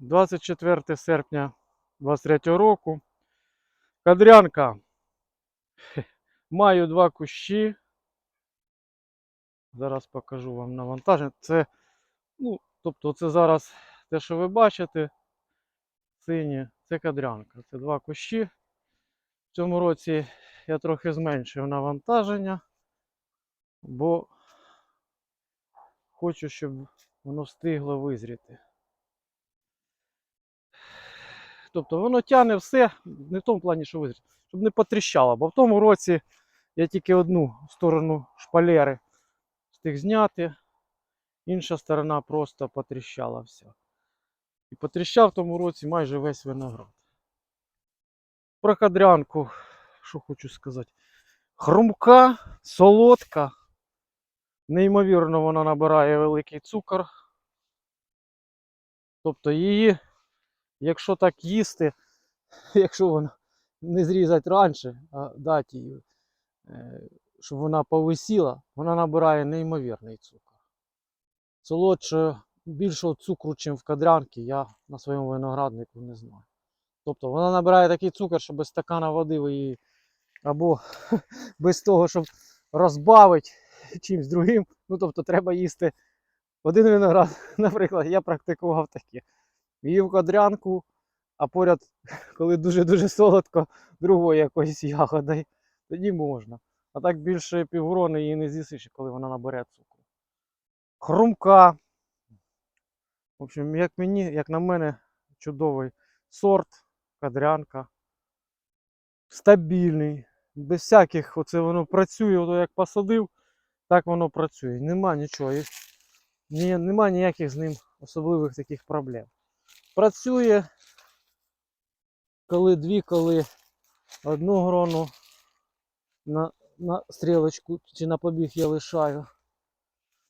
24 серпня 23 року. Кадрянка. Маю два кущі. Зараз покажу вам навантаження. Це, ну, тобто, це зараз те, що ви бачите, сині, це кадрянка. Це два кущі. В цьому році я трохи зменшив навантаження, бо хочу, щоб воно встигло визріти. Тобто воно тягне все, не в тому плані, що визріти, щоб не потріщало. Бо в тому році я тільки одну сторону шпалери встиг зняти, інша сторона просто потріщала вся. І потріщав в тому році майже весь виноград. Про кадрянку, що хочу сказати. Хрумка, солодка. Неймовірно, вона набирає великий цукор. Тобто її, якщо так їсти, якщо вона не зрізати раніше, а дати її, е, щоб вона повисіла, вона набирає неймовірний цукор. Солодше, більшого цукру, ніж в кадрянці, я на своєму винограднику не знаю. Тобто вона набирає такий цукор, що без стакана води ви її або без того, щоб розбавити чимось другим. Ну, тобто треба їсти один виноград, наприклад, я практикував таке. Їв кадрянку, а поряд, коли дуже-дуже солодко, другої якоїсь ягоди, тоді можна. А так більше півгрони її не з'їсиш, коли вона набере цукру. Хрумка. В общем, як мені, як на мене, чудовий сорт, кадрянка. Стабільний. Без всяких, оце воно працює, ото як посадив, так воно працює. Нема нічого. Ні, нема ніяких з ним особливих таких проблем. Працює, коли дві, коли одну грону на, на стрілочку чи на побіг я лишаю.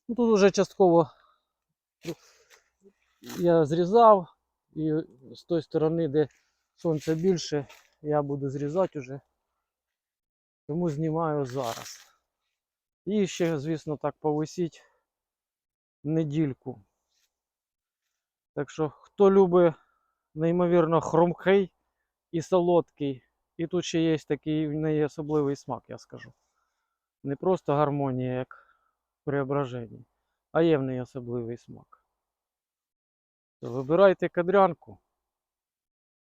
Ну, тут вже частково я зрізав, і з тої сторони, де сонця більше, я буду зрізати вже. Тому знімаю зараз. І ще, звісно, так повисіть недільку. Так що, хто любить неймовірно хрумкий і солодкий, і тут ще є такий в неї особливий смак, я скажу. Не просто гармонія, як преображенні, а є в неї особливий смак. То вибирайте кадрянку.